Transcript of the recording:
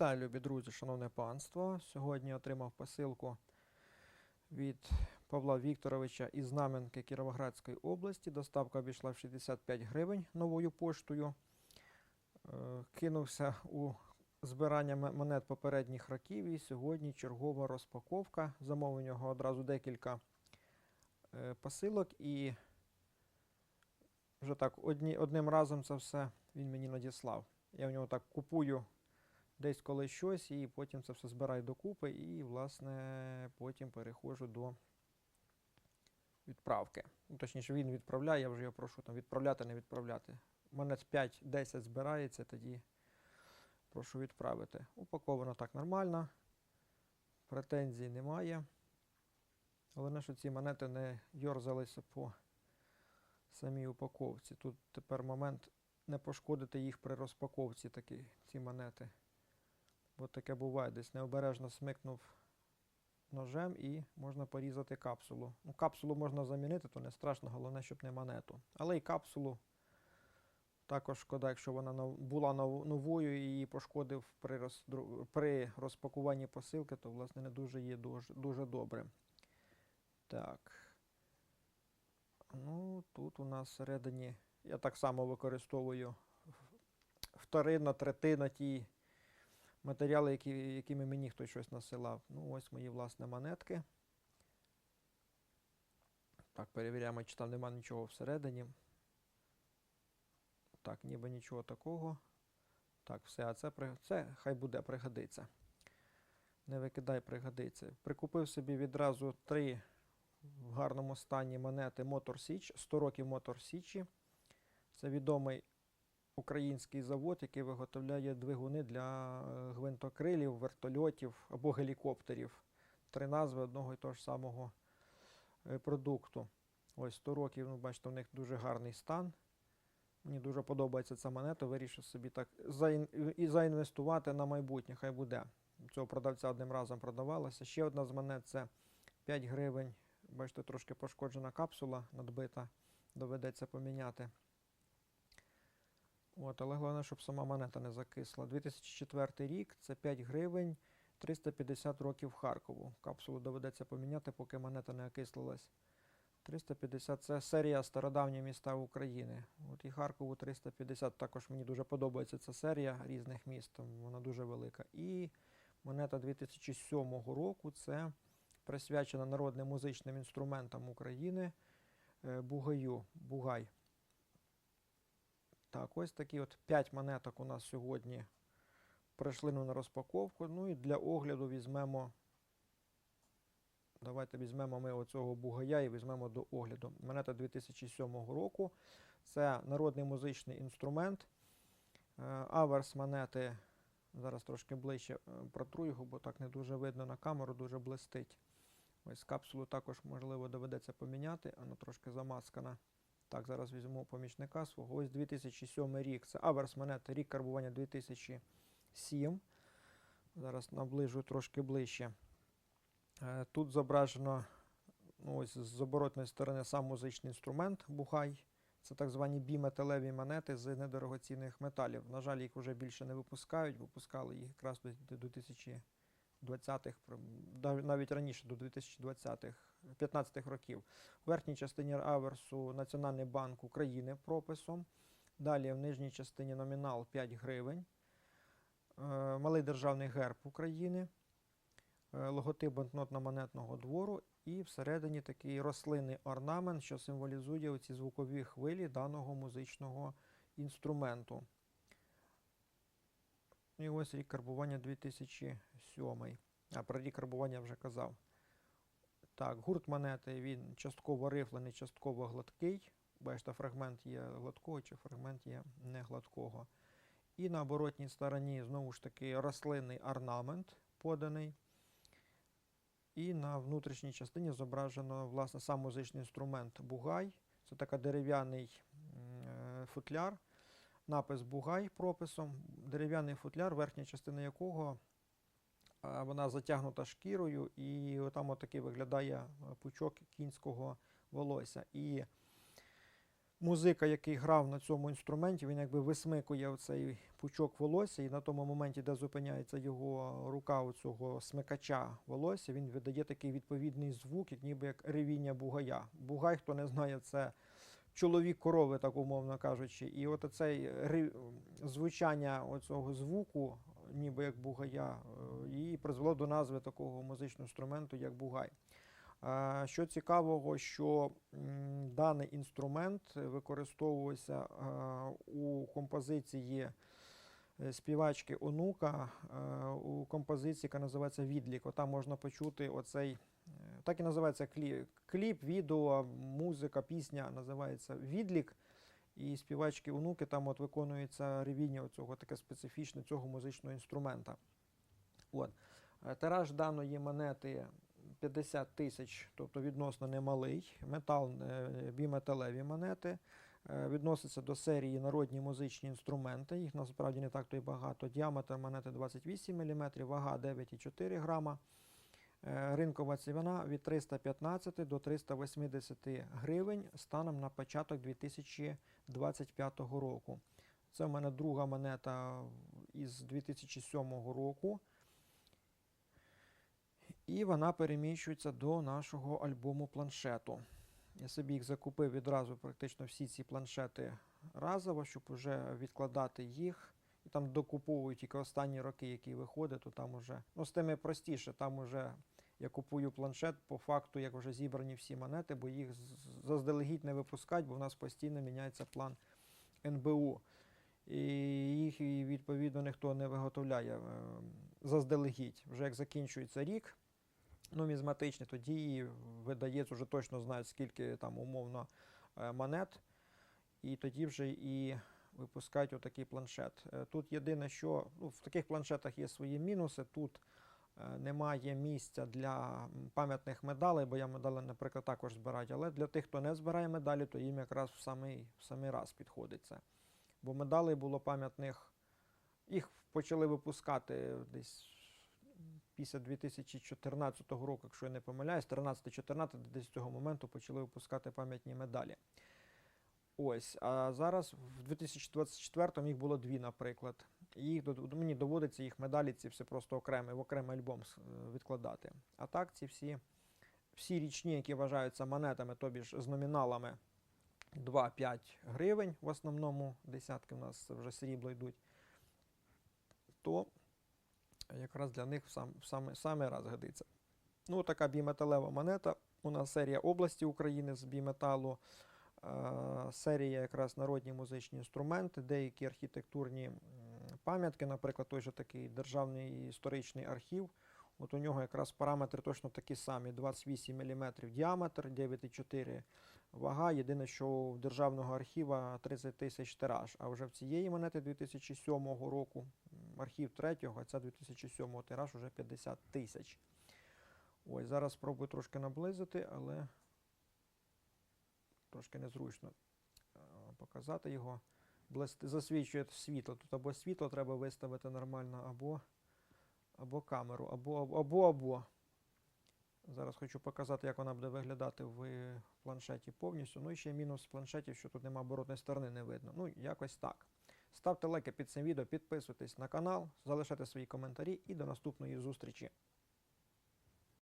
Вітаю, любі друзі, шановне панство. Сьогодні отримав посилку від Павла Вікторовича із Знаменки Кіровоградської області. Доставка обійшла в 65 гривень новою поштою. Е, Кинувся у збирання монет попередніх років і сьогодні чергова розпаковка. Замовив у нього одразу декілька е, посилок і вже так одні, одним разом це все він мені надіслав. Я в нього так купую десь коли щось, і потім це все збираю докупи, і, власне, потім переходжу до відправки. Ну, точніше, він відправляє, я вже його прошу там відправляти, не відправляти. У мене 5-10 збирається, тоді прошу відправити. Упаковано так нормально, претензій немає. Головне, що ці монети не йорзалися по самій упаковці. Тут тепер момент не пошкодити їх при розпаковці такі, ці монети. Бо таке буває, десь необережно смикнув ножем і можна порізати капсулу. Ну, капсулу можна замінити, то не страшно, головне, щоб не монету. Але і капсулу також шкода, якщо вона була новою і її пошкодив при, роздру- при розпакуванні посилки, то власне не дуже є дуже, дуже добре. Так. Ну, тут у нас всередині я так само використовую вторинна, третина ті матеріали, які, якими мені хтось щось насилав. Ну, ось мої власне монетки. Так, перевіряємо, чи там нема нічого всередині. Так, ніби нічого такого. Так, все, а це, це хай буде, пригодиться. Не викидай, пригодиться. Прикупив собі відразу три в гарному стані монети Motor Січ, 100 років Motor Січі. Це відомий український завод, який виготовляє двигуни для е, гвинтокрилів, вертольотів або гелікоптерів. Три назви одного і того ж самого е, продукту. Ось 100 років, ну, бачите, у них дуже гарний стан. Мені дуже подобається ця монета. Вирішив собі так і заінвестувати на майбутнє. Хай буде. Цього продавця одним разом продавалося. Ще одна з монет це 5 гривень. Бачите, трошки пошкоджена капсула надбита. Доведеться поміняти. От, але головне, щоб сама монета не закисла. 2004 рік це 5 гривень 350 років Харкову. Капсулу доведеться поміняти, поки монета не окислилась. 350 це серія стародавні міста України. От і Харкову 350. Також мені дуже подобається ця серія різних міст. Вона дуже велика. І монета 2007 року це присвячена народним музичним інструментам України е, Бугаю. Бугай. Так, ось такі от 5 монеток у нас сьогодні прийшли на розпаковку. Ну і для огляду візьмемо. Давайте візьмемо ми оцього бугая і візьмемо до огляду. Монета 2007 року. Це народний музичний інструмент. Е, Аверс монети. Зараз трошки ближче е, протру його, бо так не дуже видно на камеру, дуже блистить. Ось капсулу також, можливо, доведеться поміняти, вона трошки замаскана. Так, зараз візьму помічника свого. Ось 2007 рік. Це аверс монет, рік карбування 2007. Зараз наближу трошки ближче. Е, тут зображено ну, ось з оборотної сторони сам музичний інструмент Бухай. Це так звані біметалеві монети з недорогоцінних металів. На жаль, їх вже більше не випускають. Випускали їх якраз до 2000. 20-х, навіть раніше до 2020-х, 15-х років. В верхній частині аверсу Національний банк України прописом. Далі в нижній частині номінал 5 гривень, е, малий державний герб України, е, логотип банкнотно-монетного двору і всередині такий рослинний орнамент, що символізує ці звукові хвилі даного музичного інструменту. І ось рік карбування 2007. А про рік карбування я вже казав. Так, гурт монети він частково рифлений, частково гладкий. Бачите, фрагмент є гладкого чи фрагмент є не гладкого. І на оборотній стороні знову ж таки рослинний орнамент поданий. І на внутрішній частині зображено власне сам музичний інструмент Бугай. Це така дерев'яний е, футляр. Напис Бугай прописом. Дерев'яний футляр, верхня частина якого вона затягнута шкірою, і там отакий виглядає е, пучок кінського волосся. І музика, який грав на цьому інструменті, він якби висмикує оцей пучок волосся, і на тому моменті, де зупиняється його рука у цього смикача волосся, він видає такий відповідний звук, як ніби як ревіння бугая. Бугай, хто не знає, це чоловік корови, так умовно кажучи. І от оцей звучання оцього звуку, ніби як бугая, е, і призвело до назви такого музичного інструменту, як бугай. Е, Що цікавого, що даний інструмент використовувався е, у композиції е, співачки онука, е, у композиції, яка називається Відлік. Отам можна почути оцей, е, так і називається кліп, кліп, відео, музика, пісня називається Відлік. І співачки онуки там от виконується ревіння цього таке специфічне цього музичного інструмента. От. Е, Тираж даної монети 50 тисяч, тобто відносно немалий. Метал, е, біметалеві монети. Е, Відноситься до серії народні музичні інструменти. Їх насправді не так то й багато. Діаметр монети 28 мм, вага 9,4 грама. Е, Ринкова ціна від 315 до 380 гривень станом на початок 2025 року. Це в мене друга монета із 2007 року. І вона переміщується до нашого альбому планшету. Я собі їх закупив відразу практично всі ці планшети разово, щоб вже відкладати їх. І там докуповую тільки останні роки, які виходять, то там уже, ну з тими простіше, там уже я купую планшет по факту, як вже зібрані всі монети, бо їх заздалегідь не випускають, бо в нас постійно міняється план НБУ. І їх відповідно ніхто не виготовляє е, заздалегідь. Вже як закінчується рік нумізматичний, тоді видається, вже точно знають, скільки там умовно е, монет, і тоді вже і випускають отакий планшет. Е, Тут єдине, що ну, в таких планшетах є свої мінуси. Тут немає місця для пам'ятних медалей, бо я медалі, наприклад, також збираю. Але для тих, хто не збирає медалі, то їм якраз в самий, в самий раз підходить це. Бо медалей було пам'ятних, їх почали випускати десь після 2014 року, якщо я не помиляюсь, 13-14, десь з цього моменту почали випускати пам'ятні медалі. Ось, а зараз в 2024 їх було дві, наприклад. Їх мені доводиться їх медалі ці все просто окремо, в окремий альбом е, відкладати. А так, ці всі, всі річні, які вважаються монетами, тобі ж з номіналами 2-5 гривень, в основному десятки в нас вже срібло йдуть, то якраз для них в сам, в саме, саме раз годиться. Ну, така біметалева монета. У нас серія області України з біметалу. Е, серія якраз народні музичні інструменти, деякі архітектурні пам'ятки, наприклад, той же такий державний історичний архів. От у нього якраз параметри точно такі самі: 28 мм діаметр, 9,4 вага. Єдине, що в державного архіва 30 тисяч тираж. А вже в цієї монети 2007 року, архів третього, а ця 2007 тираж уже 50 тисяч. Ось зараз спробую трошки наблизити, але трошки незручно е, показати його. Засвічує світло. Тут або світло треба виставити нормально, або, або камеру, або, або, або. Зараз хочу показати, як вона буде виглядати в планшеті повністю. Ну і ще мінус планшетів, що тут нема оборотної сторони, не видно. Ну, якось так. Ставте лайки під цим відео, підписуйтесь на канал, залишайте свої коментарі і до наступної зустрічі.